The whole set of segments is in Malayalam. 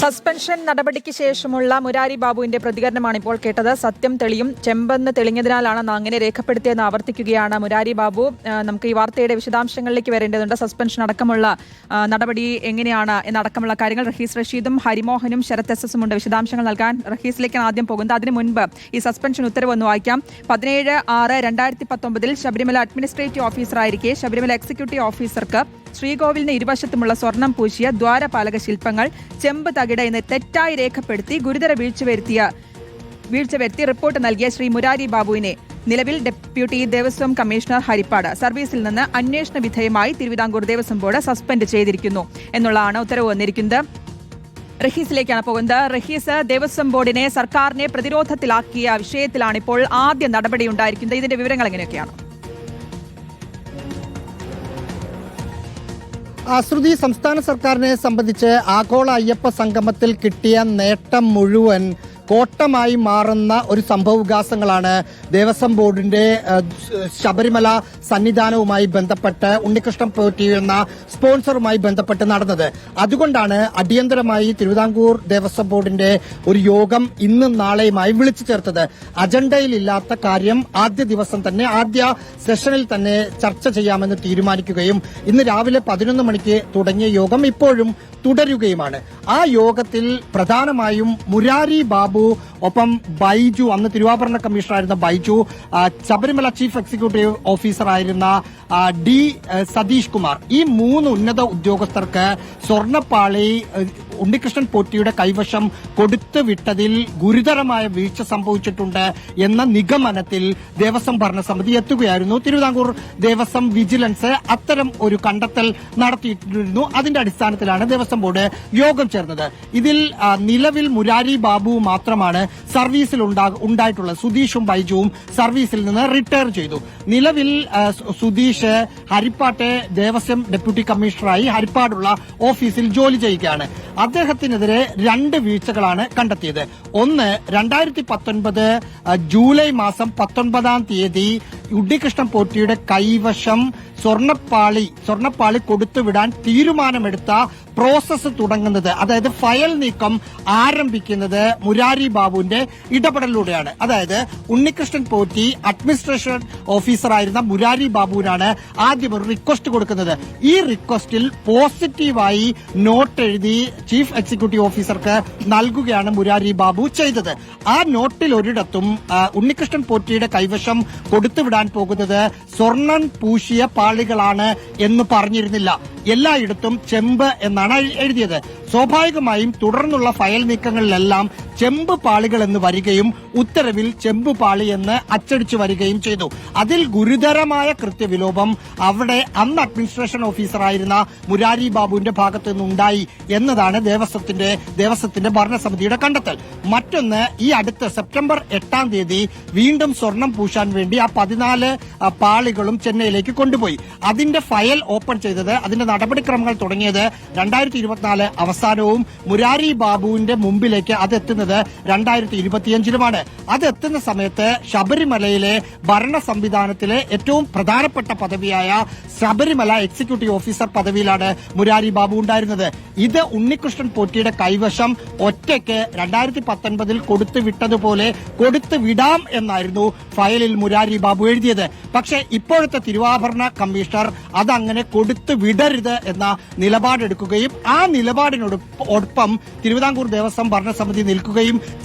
സസ്പെൻഷൻ നടപടിക്ക് ശേഷമുള്ള മുരാരി ബാബുവിന്റെ പ്രതികരണമാണ് ഇപ്പോൾ കേട്ടത്. സത്യം തെളിയും ചെമ്പെന്ന് തെളിഞ്ഞതിനാലാണ് അങ്ങനെ രേഖപ്പെടുത്തിയെന്ന് ആവർത്തിക്കുകയാണ് മുരാരി ബാബു. നമുക്ക് ഈ വാർത്തയുടെ വിശദാംശങ്ങളിലേക്ക് വരേണ്ടതുണ്ട്. സസ്പെൻഷൻ അടക്കമുള്ള നടപടി എങ്ങനെയാണ് എന്നടക്കമുള്ള കാര്യങ്ങൾ റഹീസ് റഷീദും ഹരിമോഹനും ശരത് എസ് എസും ഉണ്ട്. വിശദാംശങ്ങൾ നൽകാൻ റഹീസിലേക്കാണ് ആദ്യം പോകുന്നത്. അതിനു മുൻപ് ഈ സസ്പെൻഷൻ ഉത്തരവ് ഒന്ന് വായിക്കാം. പതിനേഴ് ആറ് രണ്ടായിരത്തി പത്തൊമ്പതിൽ ശബരിമല അഡ്മിനിസ്ട്രേറ്റീവ് ഓഫീസറായിരിക്കെ. ശബരിമല എക്സിക്യൂട്ടീവ് ഓഫീസർക്ക് ശ്രീകോവിലിന് ഇരുവശത്തുമുള്ള സ്വർണം പൂശിയ ദ്വാരപാലക ശില്പങ്ങൾ ചെമ്പ് തകിട എന്ന് തെറ്റായി രേഖപ്പെടുത്തി ഗുരുതര വീഴ്ച വരുത്തിയ വീഴ്ച വരുത്തി റിപ്പോർട്ട് നൽകിയ ശ്രീ മുരാരി ബാബുവിനെ. നിലവിൽ ഡെപ്യൂട്ടി ദേവസ്വം കമ്മീഷണർ ഹരിപ്പാട് സർവീസിൽ നിന്ന് അന്വേഷണ വിധേയമായി തിരുവിതാംകൂർ ദേവസ്വം ബോർഡ് സസ്പെൻഡ് ചെയ്തിരിക്കുന്നു. എന്നുള്ളതാണ് ഉത്തരവ് വന്നിരിക്കുന്നത്. റഹീസിലേക്കാണ് പോകുന്നത്. റഹീസ് ദേവസ്വം ബോർഡിനെ സർക്കാരിനെ പ്രതിരോധത്തിലാക്കിയ വിഷയത്തിലാണ് ഇപ്പോൾ ആദ്യ നടപടി ഉണ്ടായിരിക്കുന്നത്. ഇതിന്റെ വിവരങ്ങൾ എങ്ങനെയൊക്കെയാണ്? ആശ്രുതി സംസ്ഥാന സർക്കാരിനെ സംബന്ധിച്ച് ആഗോള അയ്യപ്പ സംഗമത്തിൽ കിട്ടിയ നേട്ടം മുഴുവൻ കോട്ടമായി മാറുന്ന ഒരു സംഭവവികാസങ്ങളാണ് ദേവസ്വം ബോർഡിന്റെ ശബരിമല സന്നിധാനവുമായി ബന്ധപ്പെട്ട് ഉണ്ണികൃഷ്ണൻ പോറ്റി എന്ന സ്പോൺസറുമായി ബന്ധപ്പെട്ട് നടന്നത്. അതുകൊണ്ടാണ് അടിയന്തരമായി തിരുവിതാംകൂർ ദേവസ്വം ബോർഡിന്റെ ഒരു യോഗം ഇന്നും നാളെയുമായി വിളിച്ചു ചേർത്തത്. അജണ്ടയിലില്ലാത്ത കാര്യം ആദ്യ ദിവസം തന്നെ ആദ്യ സെഷനിൽ തന്നെ ചർച്ച ചെയ്യാമെന്ന് തീരുമാനിക്കുകയും ഇന്ന് രാവിലെ പതിനൊന്ന് മണിക്ക് തുടങ്ങിയ യോഗം ഇപ്പോഴും തുടരുകയുമാണ്. ആ യോഗത്തിൽ പ്രധാനമായും മുരാരി ബാബു ഒപ്പം ബൈജു അന്ന് തിരുവാഭരണ കമ്മീഷണറായിരുന്ന ബൈജു ശബരിമല ചീഫ് എക്സിക്യൂട്ടീവ് ഓഫീസറായിരുന്ന ഡി സതീഷ് കുമാർ. ഈ മൂന്ന് ഉന്നത ഉദ്യോഗസ്ഥർക്ക് സ്വർണപ്പാളി ആ, ഉണ്ണികൃഷ്ണൻ പോറ്റിയുടെ കൈവശം കൊടുത്തു വിട്ടതിൽ ഗുരുതരമായ വീഴ്ച സംഭവിച്ചിട്ടുണ്ട് എന്ന നിഗമനത്തിൽ ദേവസ്വം ഭരണസമിതി എത്തുകയായിരുന്നു. തിരുവിതാംകൂർ ദേവസ്വം വിജിലൻസ് അത്തരം ഒരു കണ്ടെത്തൽ നടത്തിയിട്ടിരുന്നു. അതിന്റെ അടിസ്ഥാനത്തിലാണ് ദേവസ്വം ബോർഡ് യോഗം ചേർന്നത്. ഇതിൽ നിലവിൽ മുരാരി ബാബു മാത്രമാണ് സർവീസിൽ ഉണ്ടാ- ഉണ്ടായിട്ടുള്ളത് സുധീഷും ബൈജുവും സർവീസിൽ നിന്ന് റിട്ടയർ ചെയ്തു. നിലവിൽ സുധീഷ് ഹരിപ്പാട്ടെ ദേവസ്വം ഡെപ്യൂട്ടി കമ്മീഷണറായി ഹരിപ്പാടുള്ള ഓഫീസിൽ ജോലി ചെയ്യുകയാണ്. അദ്ദേഹത്തിനെതിരെ രണ്ട് വീഴ്ചകളാണ് കണ്ടെത്തിയത്. ഒന്ന് രണ്ടായിരത്തി പത്തൊൻപത് ജൂലൈ മാസം പത്തൊൻപതാം തീയതി ഉണ്ണികൃഷ്ണൻ പോറ്റിയുടെ കൈവശം സ്വർണപ്പാളി സ്വർണപ്പാളി കൊടുത്തുവിടാൻ തീരുമാനമെടുത്ത പ്രോസസ്സ് തുടങ്ങുന്നത് അതായത് ഫയൽ നീക്കം ആരംഭിക്കുന്നത് മുരാരി ബാബുവിന്റെ ഇടപെടലിലൂടെയാണ്. അതായത് ഉണ്ണികൃഷ്ണൻ പോറ്റി അഡ്മിനിസ്ട്രേഷൻ ഓഫീസറായിരുന്ന മുരാരി ബാബുവിനാണ് ആദ്യം ഒരു റിക്വസ്റ്റ് കൊടുക്കുന്നത്. ഈ റിക്വസ്റ്റിൽ പോസിറ്റീവായി നോട്ട് എഴുതി ചീഫ് എക്സിക്യൂട്ടീവ് ഓഫീസർക്ക് നൽകുകയാണ് മുരാരി ബാബു ചെയ്തത്. ആ നോട്ടിൽ ഒരിടത്തും ഉണ്ണികൃഷ്ണൻ പോറ്റിയുടെ കൈവശം കൊടുത്തുവിടാൻ പോകുന്നത് സ്വർണം പൂശിയ പാളികളാണ് എന്ന് പറഞ്ഞിരുന്നില്ല. എല്ലായിടത്തും ചെമ്പ് എന്നാണ് എഴു- എഴുതിയത്. സ്വാഭാവികമായും തുടർന്നുള്ള ഫയൽ നീക്കങ്ങളിലെല്ലാം ചെമ്പ് പാളികൾ എന്ന് വരികയും ഉത്തരവിൽ ചെമ്പ് പാളി എന്ന് അച്ചടിച്ചു വരികയും ചെയ്തു. അതിൽ ഗുരുതരമായ കൃത്യവിലോപം അവിടെ അന്ന് അഡ്മിനിസ്ട്രേഷൻ ഓഫീസറായിരുന്ന മുരാരി ബാബുവിന്റെ ഭാഗത്ത് നിന്നുണ്ടായി എന്നതാണ് ദേവസ്വത്തിന്റെ ദേവസ്വത്തിന്റെ ഭരണസമിതിയുടെ കണ്ടെത്തൽ. മറ്റൊന്ന് ഈ അടുത്ത സെപ്റ്റംബർ എട്ടാം തീയതി വീണ്ടും സ്വർണം പൂശാൻ വേണ്ടി ആ പതിനാല് പാളികളും ചെന്നൈയിലേക്ക് കൊണ്ടുപോയി. അതിന്റെ ഫയൽ ഓപ്പൺ ചെയ്തത് അതിന്റെ നടപടിക്രമങ്ങൾ തുടങ്ങിയത് രണ്ടായിരത്തി ഇരുപത്തിനാല് അവസാനവും മുരാരി ബാബുവിന്റെ മുമ്പിലേക്ക് അത് എത്തുന്നത് രണ്ടായിരത്തി ഇരുപത്തിയഞ്ചിലുമാണ് അത് എത്തുന്ന സമയത്ത് ശബരിമലയിലെ ഭരണ സംവിധാനത്തിലെ ഏറ്റവും പ്രധാനപ്പെട്ട പദവിയായ ശബരിമല എക്സിക്യൂട്ടീവ് ഓഫീസർ പദവിയിലാണ് മുരാരി ബാബു ഉണ്ടായിരുന്നത്. ഇത് ഉണ്ണികൃഷ്ണൻ പോറ്റിയുടെ കൈവശം ഒറ്റയ്ക്ക് രണ്ടായിരത്തി പത്തൊൻപതിൽ കൊടുത്തു വിട്ടതുപോലെ കൊടുത്തു വിടാം എന്നായിരുന്നു ഫയലിൽ മുരാരി ബാബു എഴുതിയത്. പക്ഷേ ഇപ്പോഴത്തെ തിരുവാഭരണ കമ്മീഷണർ അതങ്ങനെ കൊടുത്തു വിടരുത് എന്ന നിലപാടെടുക്കുകയും ആ നിലപാടിനോടൊപ്പം തിരുവിതാംകൂർ ദേവസ്വം ഭരണസമിതി നിൽക്കുകയും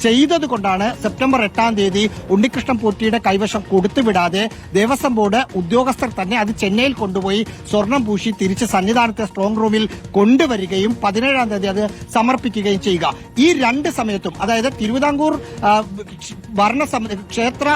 ചെയ്തതുകൊണ്ടാണ് സെപ്റ്റംബർ എട്ടാം തീയതി ഉണ്ണികൃഷ്ണൻ പോറ്റിയുടെ കൈവശം കൊടുത്തുവിടാതെ ദേവസ്വം ബോർഡ് ഉദ്യോഗസ്ഥർ തന്നെ അത് ചെന്നൈയിൽ കൊണ്ടുപോയി സ്വർണം പൂശി തിരിച്ച് സന്നിധാനത്തെ സ്ട്രോങ് റൂമിൽ കൊണ്ടുവരികയും പതിനേഴാം തീയതി അത് സമർപ്പിക്കുകയും ചെയ്യുക. ഈ രണ്ട് സമയത്തും അതായത് തിരുവിതാംകൂർ ഭരണ ക്ഷേത്ര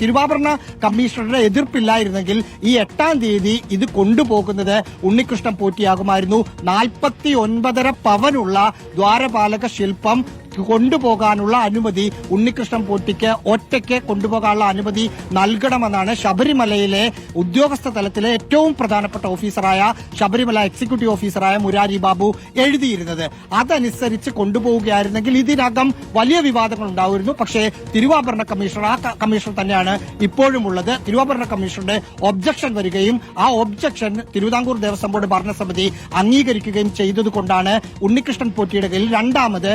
തിരുവാഭരണ കമ്മീഷണറുടെ എതിർപ്പില്ലായിരുന്നെങ്കിൽ ഈ എട്ടാം തീയതി ഇത് കൊണ്ടുപോകുന്നത് ഉണ്ണികൃഷ്ണൻ പോറ്റിയാകുമായിരുന്നു. നാൽപ്പത്തി ഒൻപതര പവനുള്ള ദ്വാരപാലക ശില്പം കൊണ്ടുപോകാനുള്ള അനുമതി ഉണ്ണികൃഷ്ണൻ പോറ്റിക്ക് ഒറ്റയ്ക്ക് കൊണ്ടുപോകാനുള്ള അനുമതി നൽകണമെന്നാണ് ശബരിമലയിലെ ഉദ്യോഗസ്ഥ തലത്തിലെ ഏറ്റവും പ്രധാനപ്പെട്ട ഓഫീസറായ ശബരിമല എക്സിക്യൂട്ടീവ് ഓഫീസറായ മുരാരി ബാബു എഴുതിയിരുന്നത്. അതനുസരിച്ച് കൊണ്ടുപോവുകയായിരുന്നെങ്കിൽ ഇതിനകം വലിയ വിവാദങ്ങൾ ഉണ്ടാവുമായിരുന്നു. പക്ഷേ തിരുവാഭരണ കമ്മീഷണർ ആ കമ്മീഷണർ തന്നെയാണ് ഇപ്പോഴും ഉള്ളത്. തിരുവാഭരണ കമ്മീഷണറുടെ ഒബ്ജക്ഷൻ വരികയും ആ ഒബ്ജക്ഷൻ തിരുവിതാംകൂർ ദേവസ്വം ബോർഡ് ഭരണസമിതി അംഗീകരിക്കുകയും ചെയ്തതുകൊണ്ടാണ് ഉണ്ണികൃഷ്ണൻ പോറ്റിയുടെ കയ്യിൽ രണ്ടാമത്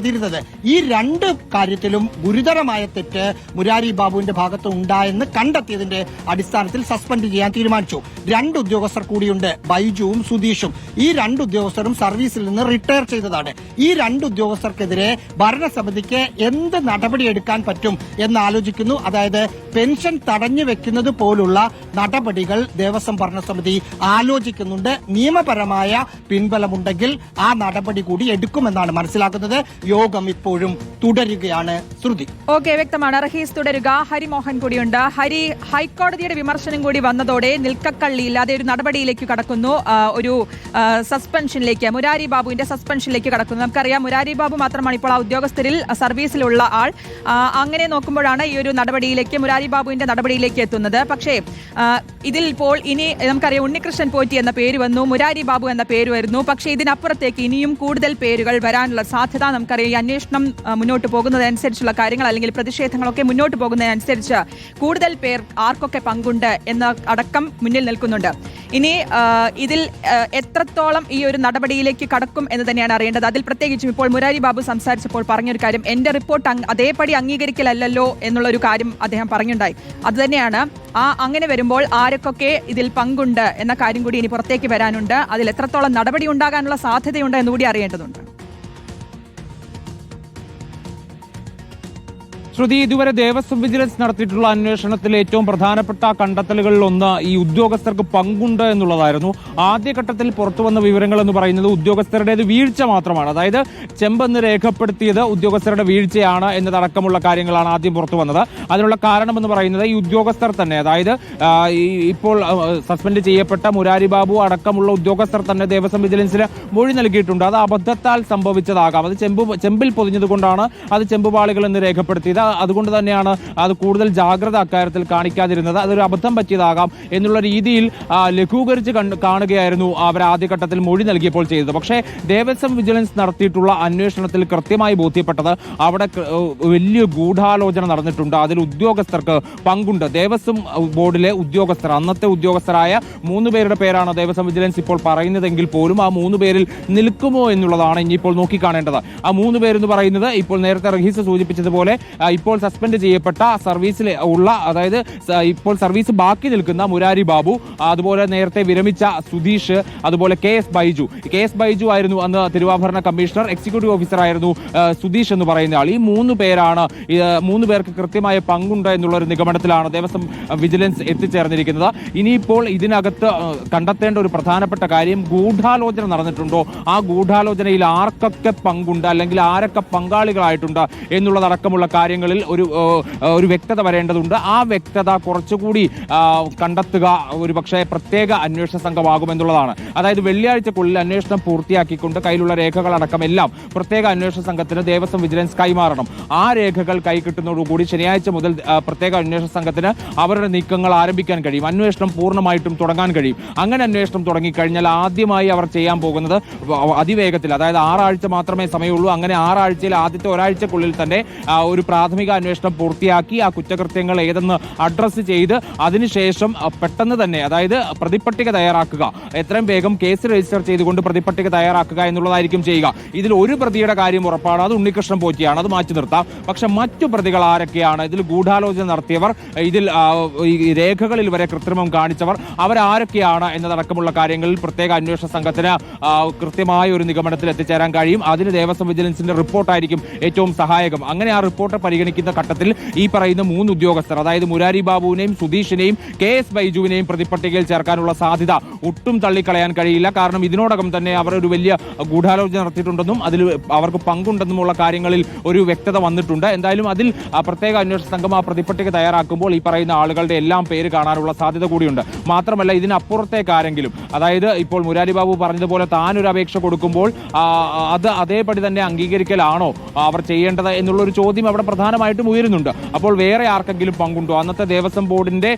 കൊണ്ടുവിടാതിരുന്നത് ഈ രണ്ട് കാര്യത്തിലും ഗുരുതരമായ തെറ്റ് മുരാരി ബാബുവിന്റെ ഭാഗത്ത് ഉണ്ടായെന്ന് കണ്ടെത്തിയതിന്റെ അടിസ്ഥാനത്തിൽ സസ്പെൻഡ് ചെയ്യാൻ തീരുമാനിച്ചു. രണ്ട് ഉദ്യോഗസ്ഥർ കൂടിയുണ്ട് ബൈജുവും സുധീഷും. ഈ രണ്ട് ഉദ്യോഗസ്ഥരും സർവീസിൽ നിന്ന് റിട്ടയർ ചെയ്തതാണ്. ഈ രണ്ട് ഉദ്യോഗസ്ഥർക്കെതിരെ ഭരണസമിതിക്ക് എന്ത് നടപടിയെടുക്കാൻ പറ്റും എന്ന് ആലോചിക്കുന്നു അതായത് പെൻഷൻ തടഞ്ഞു വെക്കുന്നത് പോലുള്ള നടപടികൾ ദേവസ്വം ഭരണസമിതി ആലോചിക്കുന്നുണ്ട്. നിയമപരമായ പിൻബലമുണ്ടെങ്കിൽ ആ നടപടി കൂടി എടുക്കുമെന്നാണ് മനസ്സിലാക്കുന്നത്. യോഗം ഇപ്പോഴും തുടരുകയാണ് ശ്രുതി. ഓക്കെ വ്യക്തമാണ്. റഹീസ് തുടരുക. ഹരിമോഹൻ കൂടിയുണ്ട്. ഹരി ഹൈക്കോടതിയുടെ വിമർശനം കൂടി വന്നതോടെ നിൽക്കക്കള്ളി ഇല്ലാതെ ഒരു നടപടിയിലേക്ക് കടക്കുന്നു. ഒരു സസ്പെൻഷനിലേക്ക് മുരാരി ബാബുവിന്റെ സസ്പെൻഷനിലേക്ക് കടക്കുന്നു. നമുക്കറിയാം മുരാരി ബാബു മാത്രമാണ് ഇപ്പോൾ ആ ഉദ്യോഗസ്ഥരിൽ സർവീസിലുള്ള ആൾ. അങ്ങനെ നോക്കുമ്പോഴാണ് ഈ ഒരു നടപടിയിലേക്ക് മുരാരി ബാബുവിന്റെ നടപടിയിലേക്ക് എത്തുന്നത്. പക്ഷേ ഇതിൽ ഇപ്പോൾ ഇനി നമുക്കറിയാം ഉണ്ണികൃഷ്ണൻ പോറ്റി എന്ന പേര് വന്നു മുരാരി ബാബു എന്ന പേര് വരുന്നു. പക്ഷേ ഇതിനപ്പുറത്തേക്ക് ഇനിയും കൂടുതൽ പേരുകൾ വരാനുള്ള സാധ്യത നമുക്കറിയാം ഈ അന്വേഷണം മുന്നോട്ട് പോകുന്നതനുസരിച്ചുള്ള കാര്യങ്ങൾ അല്ലെങ്കിൽ പ്രതിഷേധങ്ങളൊക്കെ മുന്നോട്ട് പോകുന്നതനുസരിച്ച് കൂടുതൽ പേർ ആർക്കൊക്കെ പങ്കുണ്ട് എന്ന അടക്കം മുന്നിൽ നിൽക്കുന്നുണ്ട്. ഇനി ഇതിൽ എത്രത്തോളം ഈ ഒരു നടപടിയിലേക്ക് കടക്കും എന്ന് തന്നെയാണ് അറിയേണ്ടത്. അതിൽ പ്രത്യേകിച്ചും ഇപ്പോൾ മുരാരി ബാബു സംസാരിച്ചപ്പോൾ പറഞ്ഞൊരു കാര്യം എന്റെ റിപ്പോർട്ട് അതേപടി അംഗീകരിക്കലല്ലോ എന്നുള്ള ഒരു കാര്യം അദ്ദേഹം പറഞ്ഞുണ്ടായി. അതുതന്നെയാണ് ആ അങ്ങനെ വരുമ്പോൾ ആരൊക്കെ ഇതിൽ പങ്കുണ്ട് എന്ന കാര്യം കൂടി ഇനി പുറത്തേക്ക് വരാനുണ്ട്. അതിൽ എത്രത്തോളം നടപടി ഉണ്ടാകാനുള്ള സാധ്യതയുണ്ട് എന്നുകൂടി അറിയേണ്ടതുണ്ട്. ശ്രുതി ഇതുവരെ ദേവസ്വം വിജിലൻസ് നടത്തിയിട്ടുള്ള അന്വേഷണത്തിൽ ഏറ്റവും പ്രധാനപ്പെട്ട കണ്ടെത്തലുകളിൽ ഒന്ന് ഈ ഉദ്യോഗസ്ഥർക്ക് പങ്കുണ്ട് എന്നുള്ളതായിരുന്നു. ആദ്യഘട്ടത്തിൽ പുറത്തു വന്ന വിവരങ്ങൾ എന്ന് പറയുന്നത് ഉദ്യോഗസ്ഥരുടേത് വീഴ്ച മാത്രമാണ്. അതായത് ചെമ്പെന്ന് രേഖപ്പെടുത്തിയത് ഉദ്യോഗസ്ഥരുടെ വീഴ്ചയാണ് എന്നതടക്കമുള്ള കാര്യങ്ങളാണ് ആദ്യം പുറത്തു വന്നത് അതിനുള്ള കാരണമെന്ന് പറയുന്നത് ഈ ഉദ്യോഗസ്ഥർ തന്നെ അതായത് ഇപ്പോൾ സസ്പെൻഡ് ചെയ്യപ്പെട്ട മുരാരി ബാബു അടക്കമുള്ള ഉദ്യോഗസ്ഥർ തന്നെ ദേവസ്വം വിജിലൻസിന് മൊഴി നൽകിയിട്ടുണ്ട്. അത് അബദ്ധത്താൽ സംഭവിച്ചതാകാം. അത് ചെമ്പ് ചെമ്പിൽ പൊതിഞ്ഞതുകൊണ്ടാണ് അത് ചെമ്പുപാളികൾ എന്ന് രേഖപ്പെടുത്തിയത്. അതുകൊണ്ട് തന്നെയാണ് അത് കൂടുതൽ ജാഗ്രത അക്കാര്യത്തിൽ കാണിക്കാതിരുന്നത്. അതൊരു അബദ്ധം പറ്റിയതാകാം എന്നുള്ള രീതിയിൽ ലഘൂകരിച്ച് കാണുകയായിരുന്നു അവർ ആദ്യഘട്ടത്തിൽ മൊഴി നൽകിയപ്പോൾ ചെയ്തത്. പക്ഷേ ദേവസ്വം വിജിലൻസ് നടത്തിയിട്ടുള്ള അന്വേഷണത്തിൽ കൃത്യമായി ബോധ്യപ്പെട്ടത് അവിടെ വലിയ ഗൂഢാലോചന നടന്നിട്ടുണ്ട്. അതിൽ ഉദ്യോഗസ്ഥർക്ക് പങ്കുണ്ട്. ദേവസ്വം ബോർഡിലെ ഉദ്യോഗസ്ഥർ അന്നത്തെ ഉദ്യോഗസ്ഥരായ മൂന്ന് പേരുടെ പേരാണ് ദേവസ്വം വിജിലൻസ് ഇപ്പോൾ പറയുന്നതെങ്കിൽ പോലും ആ മൂന്ന് പേരിൽ നിൽക്കുമോ എന്നുള്ളതാണ് ഇനിയിപ്പോൾ നോക്കിക്കാണേണ്ടത്. ആ മൂന്ന് പേരെന്ന് പറയുന്നത് ഇപ്പോൾ നേരത്തെ റഹീസ് സൂചിപ്പിച്ചതുപോലെ ഇപ്പോൾ സസ്പെൻഡ് ചെയ്യപ്പെട്ട സർവീസിൽ ഉള്ള അതായത് ഇപ്പോൾ സർവീസ് ബാക്കി നിൽക്കുന്ന മുരാരി ബാബു അതുപോലെ നേരത്തെ വിരമിച്ച സുധീഷ് അതുപോലെ K S Baiju. K S Baiju ആയിരുന്നു അന്ന് തിരുവാഭരണ കമ്മീഷണർ എക്സിക്യൂട്ടീവ് ഓഫീസർ ആയിരുന്നു സുധീഷ് എന്ന് പറയുന്ന ആൾ. ഈ മൂന്ന് പേരാണ് മൂന്ന് പേർക്ക് കൃത്യമായ പങ്കുണ്ട് എന്നുള്ള ഒരു നിഗമനത്തിലാണ് ദേവസ്വം വിജിലൻസ് എത്തിച്ചേർന്നിരിക്കുന്നത്. ഇനിയിപ്പോൾ ഇതിനകത്ത് കണ്ടെത്തേണ്ട ഒരു പ്രധാനപ്പെട്ട കാര്യം ഗൂഢാലോചന നടന്നിട്ടുണ്ടോ? ആ ഗൂഢാലോചനയിൽ ആർക്കൊക്കെ പങ്കുണ്ട് അല്ലെങ്കിൽ ആരൊക്കെ പങ്കാളികളായിട്ടുണ്ട് എന്നുള്ളതടക്കമുള്ള കാര്യങ്ങളിൽ ഒരു ഒരു വ്യക്തത വരേണ്ടതുണ്ട്. ആ വ്യക്തത കുറച്ചുകൂടി കണ്ടെത്തുക ഒരു പക്ഷേ പ്രത്യേക അന്വേഷണ സംഘമാകുമെന്നുള്ളതാണ്. അതായത് വെള്ളിയാഴ്ചക്കുള്ളിൽ അന്വേഷണം പൂർത്തിയാക്കിക്കൊണ്ട് കയ്യിലുള്ള രേഖകളടക്കം എല്ലാം പ്രത്യേക അന്വേഷണ സംഘത്തിന് ദേവസ്വം വിജിലൻസ് കൈമാറണം. ആ രേഖകൾ കൈ കിട്ടുന്നതോടുകൂടി ശനിയാഴ്ച മുതൽ പ്രത്യേക അന്വേഷണ സംഘത്തിന് അവരുടെ നീക്കങ്ങൾ ആരംഭിക്കാൻ കഴിയും. അന്വേഷണം പൂർണമായിട്ടും തുടങ്ങാൻ കഴിയും. അങ്ങനെ അന്വേഷണം തുടങ്ങിക്കഴിഞ്ഞാൽ ആദ്യമായി അവർ ചെയ്യാൻ പോകുന്നത് അതിവേഗത്തിൽ അതായത് ആറാഴ്ച മാത്രമേ സമയമുള്ളൂ. അങ്ങനെ ആറാഴ്ചയിൽ ആദ്യത്തെ ഒരാഴ്ചക്കുള്ളിൽ തന്നെ ഒരു പ്രാഥമിക അന്വേഷണം പൂർത്തിയാക്കി ആ കുറ്റകൃത്യങ്ങൾ ഏതെന്ന് അഡ്രസ്സ് ചെയ്ത് അതിനുശേഷം പെട്ടെന്ന് തന്നെ അതായത് പ്രതിപട്ടിക തയ്യാറാക്കുക. എത്രയും വേഗം കേസ് രജിസ്റ്റർ ചെയ്തുകൊണ്ട് പ്രതിപട്ടിക തയ്യാറാക്കുക എന്നുള്ളതായിരിക്കും ചെയ്യുക. ഇതിൽ ഒരു പ്രതിയുടെ കാര്യം ഉറപ്പാണ്. അത് ഉണ്ണികൃഷ്ണൻ പോറ്റിയാണ്. അത് മാറ്റി നിർത്താം. പക്ഷെ മറ്റു പ്രതികൾ ആരൊക്കെയാണ്? ഇതിൽ ഗൂഢാലോചന നടത്തിയവർ ഇതിൽ രേഖകളിൽ വരെ കൃത്രിമം കാണിച്ചവർ അവരാരൊക്കെയാണ് എന്നതടക്കമുള്ള കാര്യങ്ങളിൽ പ്രത്യേക അന്വേഷണ സംഘത്തിന് കൃത്യമായ ഒരു നിഗമനത്തിൽ എത്തിച്ചേരാൻ കഴിയും. അതിന് ദേവസ്വം വിജിലൻസിന്റെ റിപ്പോർട്ടായിരിക്കും ഏറ്റവും സഹായകം. അങ്ങനെ ആ റിപ്പോർട്ട് പരിഗണി പരിഗണിക്കുന്ന ഘട്ടത്തിൽ ഈ പറയുന്ന മൂന്ന് ഉദ്യോഗസ്ഥർ അതായത് മുരാരി ബാബുവിനെയും സുധീഷിനെയും കെ എസ് ബൈജുവിനെയും പ്രതിപട്ടികയിൽ ചേർക്കാനുള്ള സാധ്യത ഒട്ടും തള്ളിക്കളയാൻ കഴിയില്ല. കാരണം ഇതിനോടകം തന്നെ അവർ ഒരു വലിയ ഗൂഢാലോചന നടത്തിയിട്ടുണ്ടെന്നും അതിൽ അവർക്ക് പങ്കുണ്ടെന്നുമുള്ള കാര്യങ്ങളിൽ ഒരു വ്യക്തത വന്നിട്ടുണ്ട്. എന്തായാലും അതിൽ പ്രത്യേക അന്വേഷണ സംഘം ആ പ്രതിപട്ടിക തയ്യാറാക്കുമ്പോൾ ഈ പറയുന്ന ആളുകളുടെ എല്ലാം പേര് കാണാനുള്ള സാധ്യത കൂടിയുണ്ട്. മാത്രമല്ല ഇതിനപ്പുറത്തേക്ക് ആരെങ്കിലും അതായത് ഇപ്പോൾ മുരാരി ബാബു പറഞ്ഞതുപോലെ താൻ ഒരു അപേക്ഷ കൊടുക്കുമ്പോൾ അത് അതേപടി തന്നെ അംഗീകരിക്കലാണോ അവർ ചെയ്യേണ്ടത് എന്നുള്ള ഒരു ചോദ്യം അവിടെ പ്രധാനമായിട്ടും ഉയരുന്നുണ്ട്. അപ്പോൾ വേറെ ആർക്കെങ്കിലും പങ്കുണ്ടോ? അന്നത്തെ ദേവസ്വം ബോർഡിന്റെ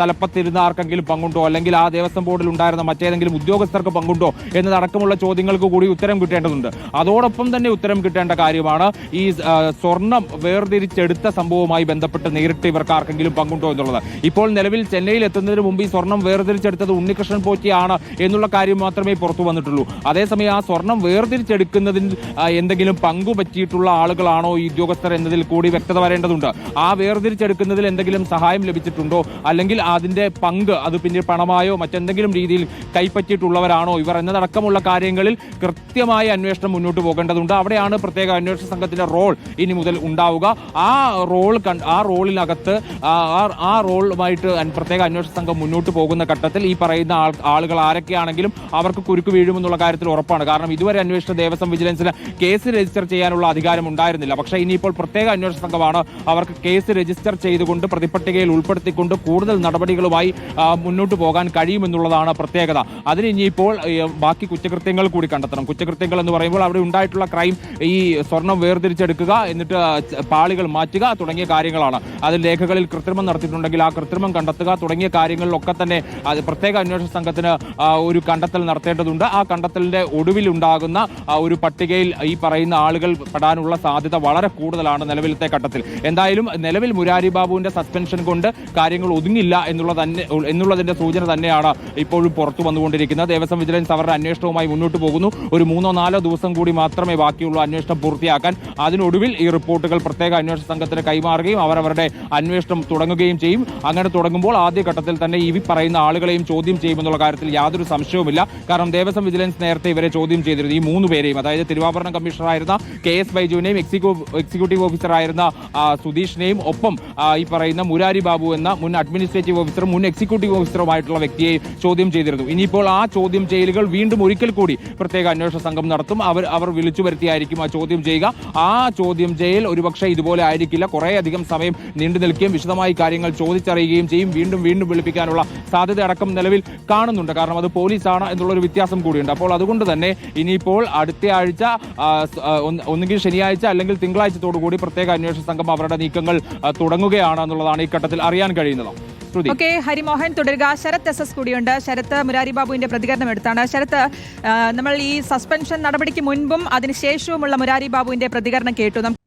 തലപ്പത്തിരുന്ന ആർക്കെങ്കിലും പങ്കുണ്ടോ? അല്ലെങ്കിൽ ആ ദേവസ്വം ബോർഡിൽ ഉണ്ടായിരുന്ന മറ്റേതെങ്കിലും ഉദ്യോഗസ്ഥർക്ക് പങ്കുണ്ടോ? എന്നതടക്കമുള്ള ചോദ്യങ്ങൾക്ക് കൂടി ഉത്തരം കിട്ടേണ്ടതുണ്ട്. അതോടൊപ്പം തന്നെ ഉത്തരം കിട്ടേണ്ട കാര്യമാണ് ഈ സ്വർണം വേർതിരിച്ചെടുത്ത സംഭവവുമായി ബന്ധപ്പെട്ട് നേരിട്ട് ഇവർക്ക് ആർക്കെങ്കിലും പങ്കുണ്ടോ എന്നുള്ളത്. ഇപ്പോൾ നിലവിൽ ചെന്നൈയിൽ എത്തുന്നതിന് മുമ്പ് ഈ സ്വർണം വേർതിരിച്ചെടുത്തത് ഉണ്ണികൃഷ്ണൻ പോറ്റിയാണ് എന്നുള്ള കാര്യം മാത്രമേ പുറത്തു വന്നിട്ടുള്ളൂ. അതേസമയം ആ സ്വർണം വേർതിരിച്ചെടുക്കുന്നതിൽ എന്തെങ്കിലും പങ്കു പറ്റിയിട്ടുള്ള ആളുകളാണോ ഈ ഉദ്യോഗസ്ഥർ എന്നതിൽ കൂടി വ്യക്തത വരേണ്ടതുണ്ട്. ആ വേർതിരിച്ചെടുക്കുന്നതിൽ എന്തെങ്കിലും സഹായം ലഭിച്ചിട്ടുണ്ടോ? അല്ലെങ്കിൽ അതിന്റെ പങ്ക് അത് പിന്നെ പണമായോ മറ്റെന്തെങ്കിലും രീതിയിൽ കൈപ്പറ്റിയിട്ടുള്ളവരാണോ? ഇവർ എന്നതടക്കമുള്ള കാര്യങ്ങളിൽ കൃത്യമായ അന്വേഷണം മുന്നോട്ട് പോകേണ്ടതുണ്ട്. അവിടെയാണ് പ്രത്യേക അന്വേഷണ സംഘത്തിന്റെ റോൾ ഇനി മുതൽ ഉണ്ടാവുക. ആ റോൾ ആ റോളിനകത്ത് ആ- റോളുമായിട്ട് പ്രത്യേക അന്വേഷണ സംഘം മുന്നോട്ട് പോകുന്ന ഘട്ടത്തിൽ ഈ പറയുന്ന ആളുകൾ ആരൊക്കെയാണെങ്കിലും അവർക്ക് കുരുക്ക് വീഴുമെന്നുള്ള കാര്യത്തിൽ ഉറപ്പാണ്. കാരണം ഇതുവരെ അന്വേഷണ ദേവസ്വം വിജിലൻസിന് കേസ് രജിസ്റ്റർ ചെയ്യാനുള്ള അധികാരം ഉണ്ടായിരുന്നില്ല. പക്ഷേ ഇനിയിപ്പോൾ പ്രത്യേക അന്വേഷണ സംഘമാണ് അവർക്ക് കേസ് രജിസ്റ്റർ ചെയ്തുകൊണ്ട് പ്രതിപട്ടികയിൽ ഉൾപ്പെടുത്തിക്കൊണ്ട് കൂടുതൽ നടപടികളുമായി മുന്നോട്ട് പോകാൻ കഴിയുമെന്നുള്ളതാണ് പ്രത്യേകത. അതിന് ഇനിയിപ്പോൾ ബാക്കി കുറ്റകൃത്യങ്ങൾ കൂടി കണ്ടെത്തണം. കുറ്റകൃത്യങ്ങൾ എന്ന് പറയുമ്പോൾ അവിടെ ഉണ്ടായിട്ടുള്ള ക്രൈം ഈ സ്വർണം വേർതിരിച്ചെടുക്കുക എന്നിട്ട് പാളികൾ മാറ്റുക തുടങ്ങിയ കാര്യങ്ങളാണ്. അതിൽ രേഖകളിൽ കൃത്രിമം നടത്തിയിട്ടുണ്ടെങ്കിൽ ആ കൃത്രിമം കണ്ടെത്തുക തുടങ്ങിയ കാര്യങ്ങളിലൊക്കെ തന്നെ അത് പ്രത്യേക അന്വേഷണ സംഘത്തിന് ഒരു കണ്ടെത്തൽ നടത്തേണ്ടതുണ്ട്. ആ കണ്ടെത്തലിന്റെ ഒടുവിൽ ഉണ്ടാകുന്ന ഒരു പട്ടികയിൽ ഈ പറയുന്ന ആളുകൾ പെടാനുള്ള സാധ്യത വളരെ കൂടുതലാണ് നിലവിലത്തെ ഘട്ടത്തിൽ. എന്തായാലും നിലവിൽ മുരാരി ബാബുവിന്റെ സസ്പെൻഷൻ കൊണ്ട് കാര്യങ്ങൾ ഒതുങ്ങില്ല എന്നുള്ള തന്നെ എന്നുള്ളതിന്റെ സൂചന തന്നെയാണ് ഇപ്പോഴും പുറത്തു വന്നുകൊണ്ടിരിക്കുന്നത്. ദേവസ്വം വിജിലൻസ് അവരുടെ അന്വേഷണവുമായി മുന്നോട്ട് പോകുന്നു. ഒരു മൂന്നോ നാലോ ദിവസം കൂടി മാത്രമേ ബാക്കിയുള്ളൂ അന്വേഷണം പൂർത്തിയാക്കാൻ. അതിനൊടുവിൽ ഈ റിപ്പോർട്ടുകൾ പ്രത്യേക അന്വേഷണ സംഘത്തിന് കൈമാറുകയും അവരവരുടെ അന്വേഷണം തുടങ്ങുകയും ചെയ്യും. അങ്ങനെ തുടങ്ങുമ്പോൾ ആദ്യഘട്ടത്തിൽ തന്നെ ഇവി പറയുന്ന ആളുകളെയും ചോദ്യം ചെയ്യുമെന്നുള്ള കാര്യത്തിൽ യാതൊരു സംശയവുമില്ല. കാരണം ദേവസ്വം വിജിലൻസ് നേരത്തെ ഇവരെ ചോദ്യം ചെയ്തിരുന്നു. ഈ മൂന്ന് പേരെയും അതായത് തിരുവാഭരണം കമ്മീഷണറായിരുന്ന കെ എസ് ബൈജുവിനെയും എക്സിക്യൂട്ടീവ് ഓഫീസറായിരുന്ന സുധീഷിനെയും ഒപ്പം ഈ പറയുന്ന മുരാരി ബാബു എന്ന മുൻ അഡ്മിനിസ്ട്രേറ്റീവ് ഓഫീസറും മുൻ എക്സിക്യൂട്ടീവ് ഓഫീസറുമായിട്ടുള്ള വ്യക്തിയെ ചോദ്യം ചെയ്തിരുന്നു. ഇനിയിപ്പോൾ ആ ചോദ്യം ചെയ്യലുകൾ വീണ്ടും ഒരിക്കൽ കൂടി പ്രത്യേക അന്വേഷണ സംഘം നടത്തും. അവർ അവർ വിളിച്ചു വരുത്തിയായിരിക്കും ആ ചോദ്യം ചെയ്യുക. ആ ചോദ്യം ചെയ്യൽ ഒരുപക്ഷെ ഇതുപോലെ ആയിരിക്കില്ല. കുറേയധികം സമയം നീണ്ടു നിൽക്കുകയും വിശദമായി കാര്യങ്ങൾ ചോദിച്ചറിയുകയും ചെയ്യും. വീണ്ടും വീണ്ടും വിളിപ്പിക്കാനുള്ള സാധ്യത അടക്കം നിലവിൽ കാണുന്നുണ്ട്. കാരണം അത് പോലീസാണ് എന്നുള്ളൊരു വ്യത്യാസം കൂടിയുണ്ട്. അപ്പോൾ അതുകൊണ്ട് തന്നെ ഇനിയിപ്പോൾ അടുത്ത ആഴ്ച ഒന്നുകിൽ ശനിയാഴ്ച അല്ലെങ്കിൽ തിങ്കളാഴ്ചത്തോടു കൂടി പ്രത്യേക അന്വേഷണ സംഘം അവരുടെ നീക്കങ്ങൾ തുടങ്ങുകയാണ് എന്നുള്ളതാണ് ഈ ഘട്ടത്തിൽ അറിയാൻ കഴിയുന്നത്. ഓക്കെ ഹരിമോഹൻ തുടരുക. ശരത് എസ് എസ് കൂടിയുണ്ട്. ശരത് മുരാരി ബാബുവിന്റെ പ്രതികരണം എടുത്താണ്. ശരത് നമ്മൾ ഈ സസ്പെൻഷൻ നടപടിക്ക് മുൻപും അതിനുശേഷവുമുള്ള മുരാരി ബാബുവിന്റെ പ്രതികരണം കേട്ടു.